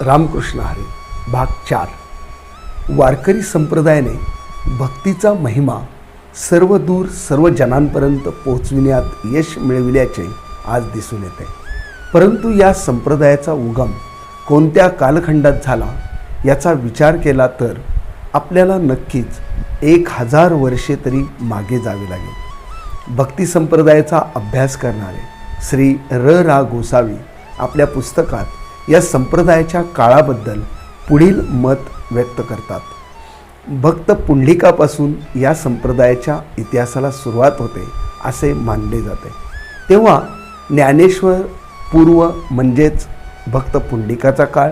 रामकृष्ण हरी भाग चार. वारकरी संप्रदायाने भक्तीचा महिमा सर्व दूर सर्व जनांपर्यंत पोहोचविण्यात यश मिळविल्याचे आज दिसून येते. परंतु या संप्रदायाचा उगम कोणत्या कालखंडात झाला याचा विचार केला तर आपल्याला नक्कीच एक हजार वर्षे तरी मागे जावे लागेल. भक्ती संप्रदायाचा अभ्यास करणारे श्री र. रा. गोसावी आपल्या पुस्तकात या संप्रदायाच्या काळाबद्दल पुढील मत व्यक्त करतात. भक्त पुंडलिकापासून या संप्रदायाच्या इतिहासाला सुरुवात होते असे मानले जाते. तेव्हा ज्ञानेश्वर पूर्व म्हणजेच भक्त पुंडिकाचा काळ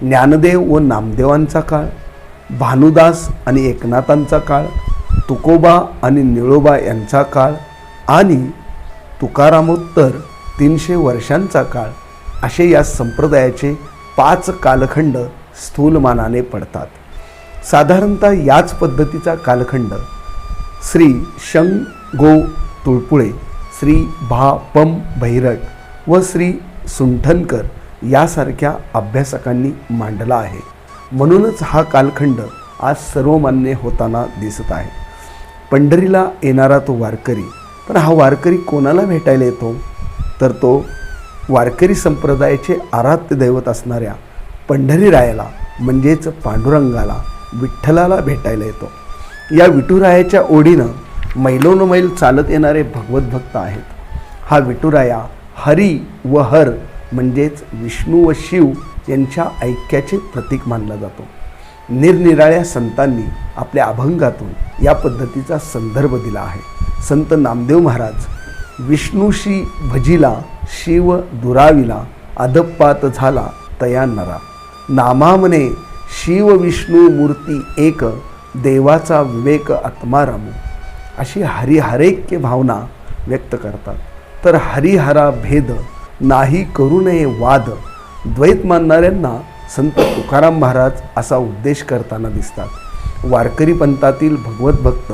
ज्ञानदेव व नामदेवांचा काळ भानुदास आणि एकनाथांचा काळ तुकोबा आणि निळोबा यांचा काळ आणि तुकारामोत्तर तीनशे वर्षांचा काळ असे या संप्रदायाचे पाच कालखंड स्थूलमानाने पडतात. साधारणतः याच पद्धतीचा कालखंड श्री शंग गो तुळपुळे श्री भा पम भैरट व श्री सुंठनकर यासारख्या अभ्यासकांनी मांडला आहे. म्हणूनच हा कालखंड आज सर्वमान्य होताना दिसत आहे. पंढरीला येणारा तो वारकरी पण हा वारकरी कोणाला भेटायला येतो? तर तो वारकरी संप्रदायाचे आराध्य दैवत असणाऱ्या पंढरीरायाला म्हणजेच पांडुरंगाला विठ्ठलाला भेटायला येतो. या विठुरायाच्या ओढीनं मैलोनमैल चालत येणारे भगवत भक्त आहेत. हा विठुराया हरी व हर म्हणजेच विष्णू व शिव यांच्या ऐक्याचे प्रतीक मानला जातो. निरनिराळ्या संतांनी आपल्या अभंगातून या पद्धतीचा संदर्भ दिला आहे. संत नामदेव महाराज विष्णूशी भजीला शिव दुराविला अदप्पात झाला तया नरा. नामामने शिव विष्णू मूर्ती एक देवाचा विवेक आत्माराम अशी हरिहरेक्य भावना व्यक्त करतात. तर हरिहरा भेद नाही करू नये वाद द्वैत मानणाऱ्यांना संत तुकाराम महाराज असा उद्देश करताना दिसतात. वारकरी पंथातील भगवत भक्त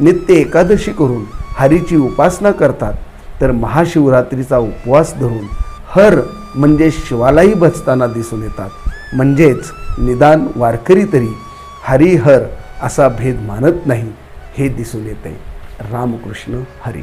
नित्य एकादशी करून हरीची उपासना करतात. तर महाशिवरात्रीचा उपवास धरून हर म्हणजे शिवालाही भजताना दिसून येतात. म्हणजेच निदान वारकरी तरी हरिहर असा भेद मानत नाही हे दिसून येते. रामकृष्ण हरी.